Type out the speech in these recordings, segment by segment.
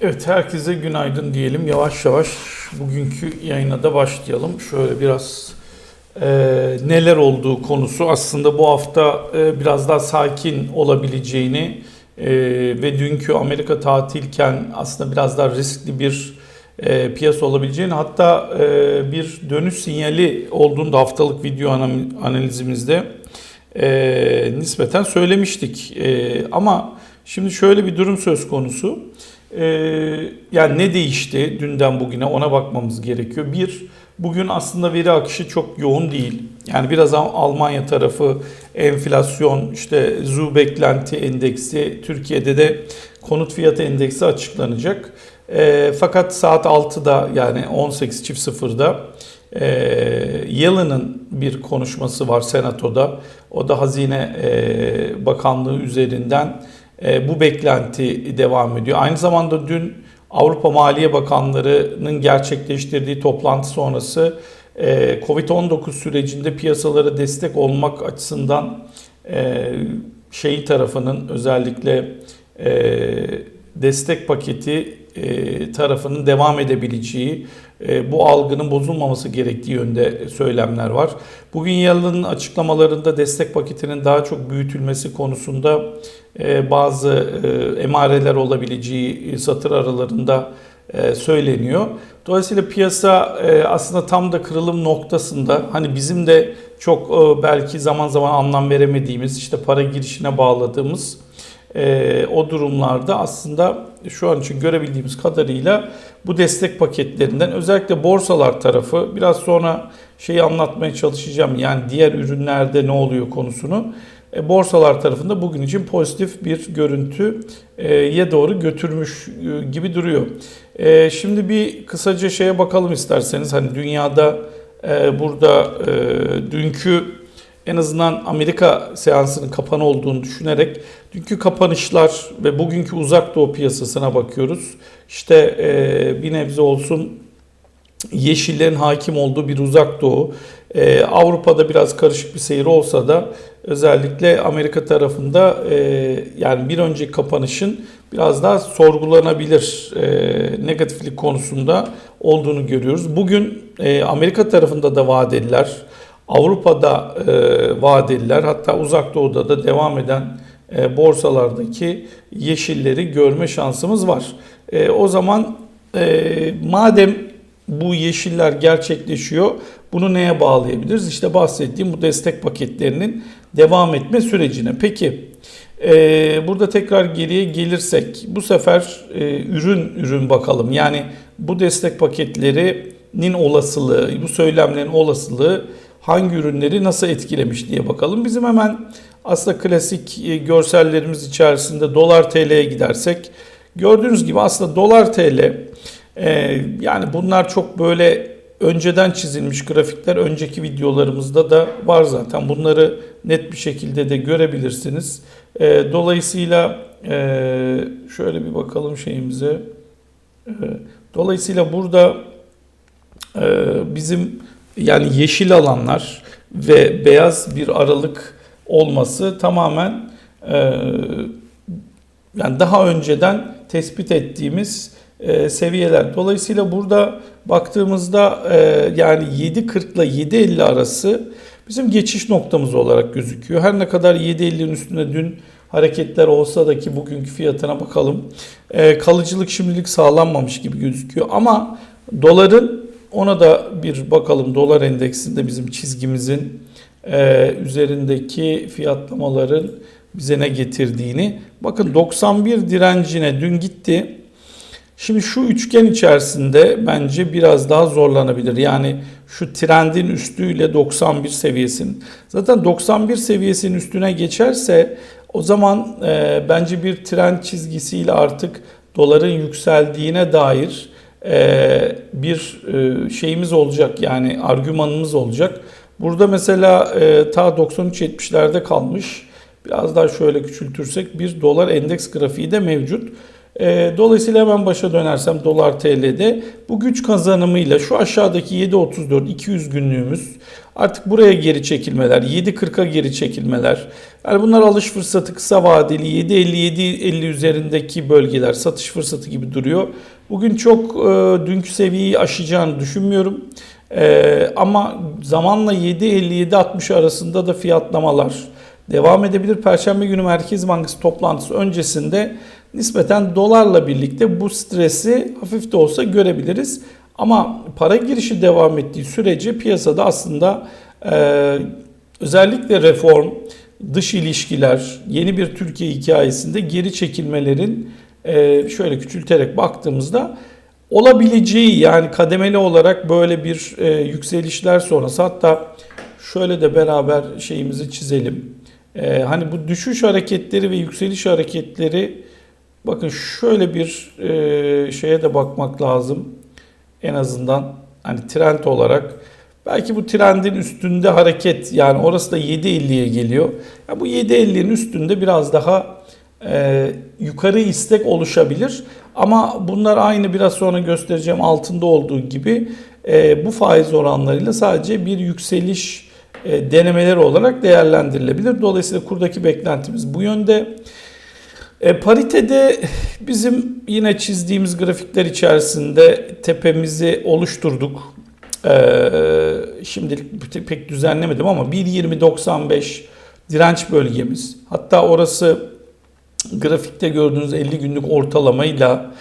Evet herkese günaydın diyelim. Yavaş yavaş bugünkü yayına da başlayalım. Şöyle biraz e, neler olduğu konusu aslında bu hafta e, biraz daha sakin olabileceğini e, ve dünkü Amerika tatilken aslında biraz daha riskli bir e, piyasa olabileceğini hatta e, bir dönüş sinyali olduğunu da haftalık video analizimizde e, nispeten söylemiştik. E, ama şimdi şöyle bir durum söz konusu. E, yani ne değişti dünden bugüne ona bakmamız gerekiyor. Bir, bugün aslında veri akışı çok yoğun değil. Yani biraz Al- Almanya tarafı enflasyon, işte ZU beklenti endeksi, Türkiye'de de konut fiyatı endeksi açıklanacak. E, fakat saat 6'da yani 18 çift sıfırda e, Yellen'ın bir konuşması var Senato'da. O da Hazine e, Bakanlığı üzerinden e, bu beklenti devam ediyor. Aynı zamanda dün Avrupa Maliye Bakanları'nın gerçekleştirdiği toplantı sonrası e, Covid-19 sürecinde piyasalara destek olmak açısından e, şey tarafının özellikle destek paketi tarafının devam edebileceği, bu algının bozulmaması gerektiği yönde söylemler var. Bugün Yalın'ın açıklamalarında destek paketinin daha çok büyütülmesi konusunda bazı e, emareler olabileceği satır aralarında e, söyleniyor. Dolayısıyla piyasa e, aslında tam da kırılım noktasında hani bizim de çok e, belki zaman zaman anlam veremediğimiz işte para girişine bağladığımız e, o durumlarda aslında şu an için görebildiğimiz kadarıyla bu destek paketlerinden özellikle borsalar tarafı biraz sonra şeyi anlatmaya çalışacağım yani diğer ürünlerde ne oluyor konusunu e, borsalar tarafında bugün için pozitif bir görüntüye doğru götürmüş e, gibi duruyor. E, şimdi bir kısaca şeye bakalım isterseniz hani dünyada e, burada e, dünkü en azından Amerika seansının kapanı olduğunu düşünerek dünkü kapanışlar ve bugünkü uzak doğu piyasasına bakıyoruz. İşte e, bir nebze olsun yeşillerin hakim olduğu bir uzak doğu. E, Avrupa'da biraz karışık bir seyir olsa da özellikle Amerika tarafında e, yani bir önceki kapanışın biraz daha sorgulanabilir e, negatiflik konusunda olduğunu görüyoruz. Bugün e, Amerika tarafında da vadeliler, Avrupa'da e, vadeliler hatta uzak doğuda da devam eden e, borsalardaki yeşilleri görme şansımız var. E, o zaman e, madem bu yeşiller gerçekleşiyor bunu neye bağlayabiliriz? İşte bahsettiğim bu destek paketlerinin devam etme sürecine. Peki e, burada tekrar geriye gelirsek bu sefer e, ürün ürün bakalım. Yani bu destek paketlerinin olasılığı, bu söylemlerin olasılığı hangi ürünleri nasıl etkilemiş diye bakalım. Bizim hemen aslında klasik e, görsellerimiz içerisinde dolar TL'ye gidersek gördüğünüz gibi aslında dolar TL e, yani bunlar çok böyle önceden çizilmiş grafikler önceki videolarımızda da var zaten. Bunları net bir şekilde de görebilirsiniz. E, dolayısıyla şöyle bir bakalım şeyimize. Dolayısıyla burada bizim yani yeşil alanlar ve beyaz bir aralık olması tamamen e, yani daha önceden tespit ettiğimiz e, seviyeler. Dolayısıyla burada baktığımızda e, yani 7.40 ile 7.50 arası bizim geçiş noktamız olarak gözüküyor. Her ne kadar 7.50'nin üstünde dün hareketler olsa da ki bugünkü fiyatına bakalım. E, kalıcılık şimdilik sağlanmamış gibi gözüküyor ama doların ona da bir bakalım dolar endeksinde bizim çizgimizin e, üzerindeki fiyatlamaların bize ne getirdiğini. Bakın 91 direncine dün gitti. Şimdi şu üçgen içerisinde bence biraz daha zorlanabilir. Yani şu trendin üstüyle 91 seviyesinin. Zaten 91 seviyesinin üstüne geçerse o zaman e, bence bir trend çizgisiyle artık doların yükseldiğine dair e, bir e, şeyimiz olacak. Yani argümanımız olacak. Burada mesela e, ta 93.70'lerde kalmış. Biraz daha şöyle küçültürsek bir dolar endeks grafiği de mevcut. E, dolayısıyla hemen başa dönersem dolar TL'de bu güç kazanımıyla şu aşağıdaki 7.34 200 günlüğümüz artık buraya geri çekilmeler 7.40'a geri çekilmeler yani bunlar alış fırsatı kısa vadeli 7.50-7.50 üzerindeki bölgeler satış fırsatı gibi duruyor. Bugün çok e, dünkü seviyeyi aşacağını düşünmüyorum. E, ama zamanla 7.50-7.60 arasında da fiyatlamalar devam edebilir. Perşembe günü Merkez Bankası toplantısı öncesinde nispeten dolarla birlikte bu stresi hafif de olsa görebiliriz. Ama para girişi devam ettiği sürece piyasada aslında e, özellikle reform, dış ilişkiler, yeni bir Türkiye hikayesinde geri çekilmelerin e, şöyle küçülterek baktığımızda olabileceği yani kademeli olarak böyle bir e, yükselişler sonrası hatta şöyle de beraber şeyimizi çizelim. E, hani bu düşüş hareketleri ve yükseliş hareketleri bakın şöyle bir e, şeye de bakmak lazım. En azından hani trend olarak belki bu trendin üstünde hareket yani orası da 7.50'ye geliyor. Ya bu 7.50'nin üstünde biraz daha e, yukarı istek oluşabilir. Ama bunlar aynı biraz sonra göstereceğim altında olduğu gibi e, bu faiz oranlarıyla sadece bir yükseliş e, denemeleri olarak değerlendirilebilir. Dolayısıyla kurdaki beklentimiz bu yönde. E, paritede bizim yine çizdiğimiz grafikler içerisinde tepemizi oluşturduk. E, şimdilik pek düzenlemedim ama 1.20.95 direnç bölgemiz. Hatta orası grafikte gördüğünüz 50 günlük ortalamayla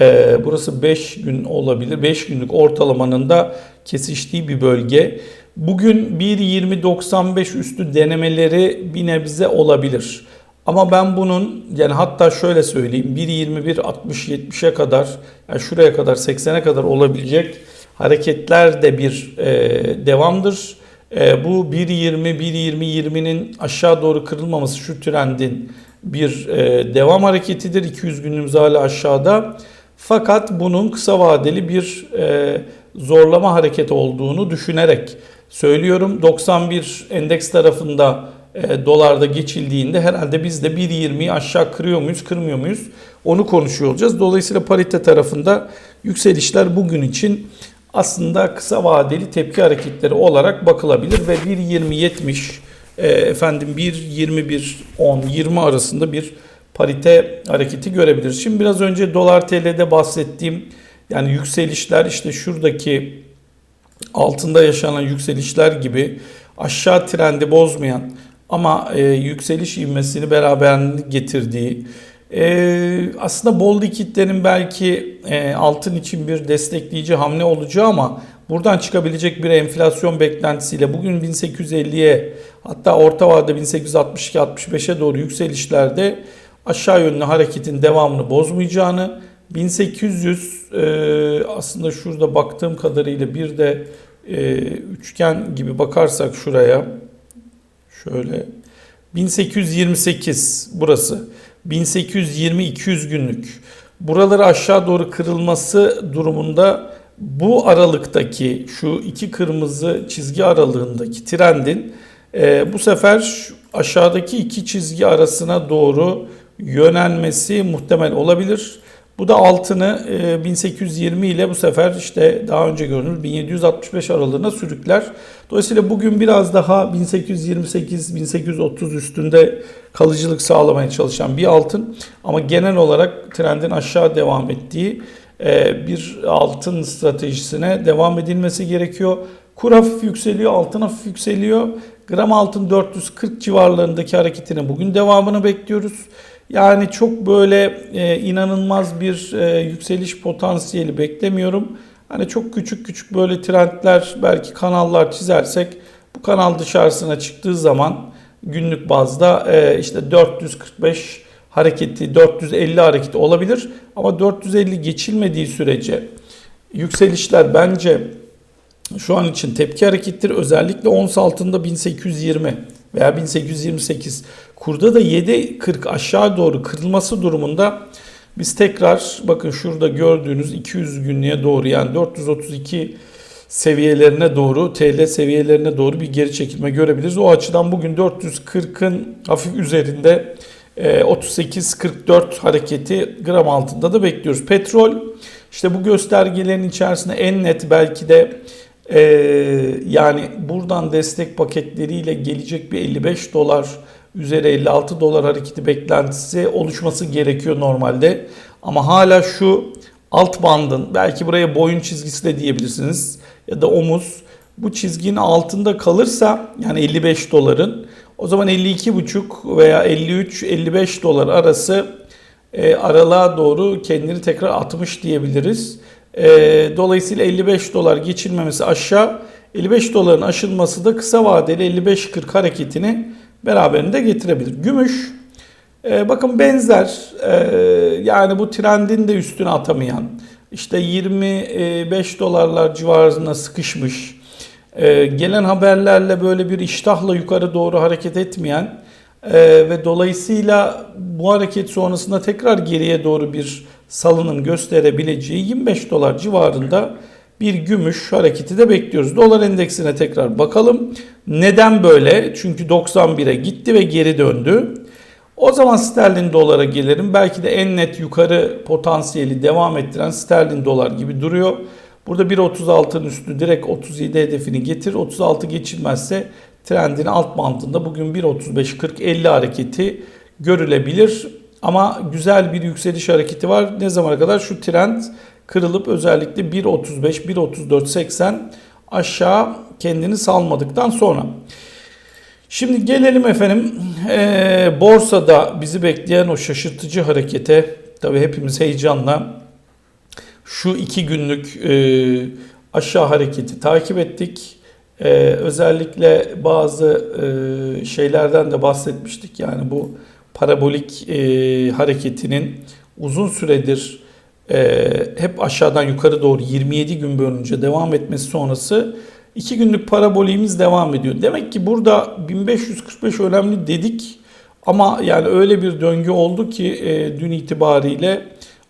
e, burası 5 gün olabilir. 5 günlük ortalamanın da kesiştiği bir bölge. Bugün 1.20.95 üstü denemeleri bir nebze olabilir. Ama ben bunun yani hatta şöyle söyleyeyim 1.21 60 70'e kadar yani şuraya kadar 80'e kadar olabilecek hareketler de bir e, devamdır. E, bu 1.20 1.20 20'nin aşağı doğru kırılmaması şu trendin bir e, devam hareketidir. 200 günlüğümüz hala aşağıda. Fakat bunun kısa vadeli bir e, zorlama hareketi olduğunu düşünerek söylüyorum. 91 endeks tarafında e, dolarda geçildiğinde herhalde biz de 1.20'yi aşağı kırıyor muyuz, kırmıyor muyuz? Onu konuşuyor olacağız. Dolayısıyla parite tarafında yükselişler bugün için aslında kısa vadeli tepki hareketleri olarak bakılabilir ve 1.20-70 e, efendim 1.21-10-20 arasında bir parite hareketi görebiliriz. Şimdi biraz önce dolar TL'de bahsettiğim yani yükselişler işte şuradaki altında yaşanan yükselişler gibi aşağı trendi bozmayan ama e, yükseliş ivmesini beraberinde getirdiği e, aslında bol likitlerin belki e, altın için bir destekleyici hamle olacağı ama buradan çıkabilecek bir enflasyon beklentisiyle bugün 1850'ye hatta orta vadede 1862-65'e doğru yükselişlerde aşağı yönlü hareketin devamını bozmayacağını 1800 e, aslında şurada baktığım kadarıyla bir de e, üçgen gibi bakarsak şuraya şöyle 1828 burası 1820-200 günlük. Buraları aşağı doğru kırılması durumunda bu aralıktaki şu iki kırmızı çizgi aralığındaki trendin e, bu sefer aşağıdaki iki çizgi arasına doğru yönelmesi muhtemel olabilir. Bu da altını 1820 ile bu sefer işte daha önce görünür 1765 aralığına sürükler. Dolayısıyla bugün biraz daha 1828-1830 üstünde kalıcılık sağlamaya çalışan bir altın ama genel olarak trendin aşağı devam ettiği bir altın stratejisine devam edilmesi gerekiyor. Kur hafif yükseliyor, altın hafif yükseliyor. Gram altın 440 civarlarındaki hareketine bugün devamını bekliyoruz. Yani çok böyle e, inanılmaz bir e, yükseliş potansiyeli beklemiyorum. Hani çok küçük küçük böyle trendler belki kanallar çizersek bu kanal dışarısına çıktığı zaman günlük bazda e, işte 445 hareketi 450 hareketi olabilir ama 450 geçilmediği sürece yükselişler bence şu an için tepki hareketleri özellikle ons altında 1820 veya 1828 kurda da 7.40 aşağı doğru kırılması durumunda biz tekrar bakın şurada gördüğünüz 200 günlüğe doğru yani 432 seviyelerine doğru TL seviyelerine doğru bir geri çekilme görebiliriz. O açıdan bugün 440'ın hafif üzerinde e, 38-44 hareketi gram altında da bekliyoruz. Petrol işte bu göstergelerin içerisinde en net belki de e, yani buradan destek paketleriyle gelecek bir 55 dolar üzeri 56 dolar hareketi beklentisi oluşması gerekiyor normalde. Ama hala şu alt bandın belki buraya boyun çizgisi de diyebilirsiniz ya da omuz bu çizginin altında kalırsa yani 55 doların o zaman 52,5 veya 53-55 dolar arası e, aralığa doğru kendini tekrar atmış diyebiliriz. E, dolayısıyla 55 dolar geçilmemesi aşağı 55 doların aşılması da kısa vadeli 55-40 hareketini beraberinde getirebilir. Gümüş e, bakın benzer e, yani bu trendin de üstüne atamayan işte 25 dolarlar civarında sıkışmış e, gelen haberlerle böyle bir iştahla yukarı doğru hareket etmeyen e, ve dolayısıyla bu hareket sonrasında tekrar geriye doğru bir salınım gösterebileceği 25 dolar civarında bir gümüş hareketi de bekliyoruz. Dolar endeksine tekrar bakalım. Neden böyle? Çünkü 91'e gitti ve geri döndü. O zaman sterlin dolara gelirim. Belki de en net yukarı potansiyeli devam ettiren sterlin dolar gibi duruyor. Burada 1.36'ın üstü direkt 37 hedefini getir. 36 geçilmezse trendin alt bandında bugün 1.35-40-50 hareketi görülebilir. Ama güzel bir yükseliş hareketi var. Ne zamana kadar? Şu trend kırılıp özellikle 1.35, 1.34-80 aşağı kendini salmadıktan sonra. Şimdi gelelim efendim e, borsada bizi bekleyen o şaşırtıcı harekete. Tabii hepimiz heyecanla şu iki günlük e, aşağı hareketi takip ettik. E, özellikle bazı e, şeylerden de bahsetmiştik. Yani bu parabolik e, hareketinin uzun süredir e, hep aşağıdan yukarı doğru 27 gün boyunca devam etmesi sonrası 2 günlük parabolimiz devam ediyor. Demek ki burada 1545 önemli dedik ama yani öyle bir döngü oldu ki e, dün itibariyle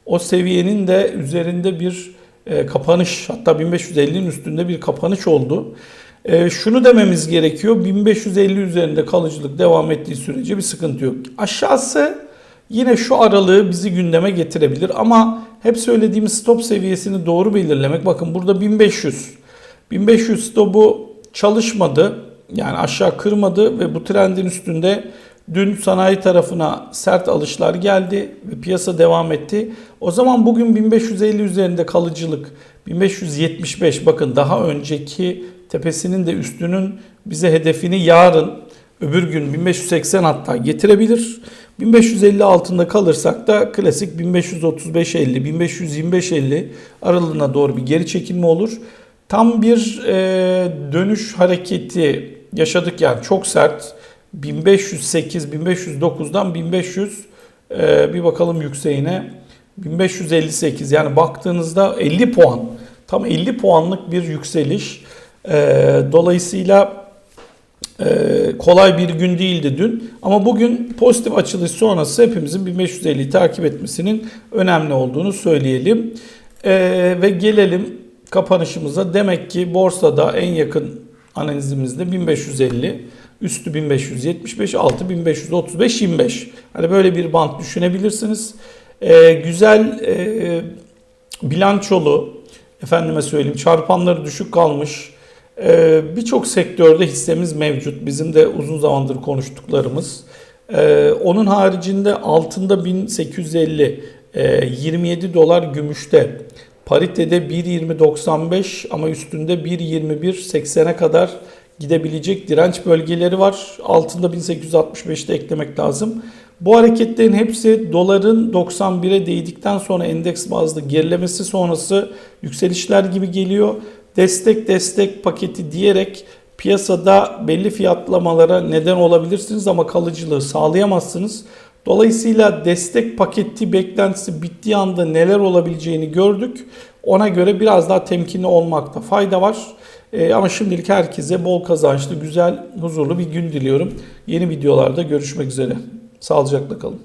o seviyenin de üzerinde bir e, kapanış hatta 1550'nin üstünde bir kapanış oldu. E, şunu dememiz gerekiyor 1550 üzerinde kalıcılık devam ettiği sürece bir sıkıntı yok. Aşağısı yine şu aralığı bizi gündeme getirebilir ama hep söylediğimiz stop seviyesini doğru belirlemek. Bakın burada 1500. 1500 stopu çalışmadı. Yani aşağı kırmadı ve bu trendin üstünde dün sanayi tarafına sert alışlar geldi ve piyasa devam etti. O zaman bugün 1550 üzerinde kalıcılık 1575 bakın daha önceki tepesinin de üstünün bize hedefini yarın öbür gün 1580 hatta getirebilir. 1550 altında kalırsak da klasik 1535-50, 1525-50 aralığına doğru bir geri çekilme olur. Tam bir e, dönüş hareketi yaşadık yani çok sert. 1508, 1509'dan 1500 e, bir bakalım yükseğine 1558 yani baktığınızda 50 puan tam 50 puanlık bir yükseliş. E, dolayısıyla e, kolay bir gün değildi dün ama bugün pozitif açılış sonrası hepimizin 1550'yi takip etmesinin önemli olduğunu söyleyelim. E, ve gelelim kapanışımıza. Demek ki borsada en yakın analizimizde 1550, üstü 1575, altı 1535, 25. Hani böyle bir bant düşünebilirsiniz. Ee, güzel e, bilançolu, efendime söyleyeyim çarpanları düşük kalmış. Ee, Birçok sektörde hissemiz mevcut. Bizim de uzun zamandır konuştuklarımız. Ee, onun haricinde altında 1850, e, 27 dolar gümüşte. Paritede 1.20.95 ama üstünde 1.21.80'e kadar gidebilecek direnç bölgeleri var. Altında 1865'te eklemek lazım. Bu hareketlerin hepsi doların 91'e değdikten sonra endeks bazlı gerilemesi sonrası yükselişler gibi geliyor. Destek destek paketi diyerek piyasada belli fiyatlamalara neden olabilirsiniz ama kalıcılığı sağlayamazsınız. Dolayısıyla destek paketi beklentisi bittiği anda neler olabileceğini gördük. Ona göre biraz daha temkinli olmakta fayda var. Ee, ama şimdilik herkese bol kazançlı, güzel, huzurlu bir gün diliyorum. Yeni videolarda görüşmek üzere. Sağlıcakla kalın.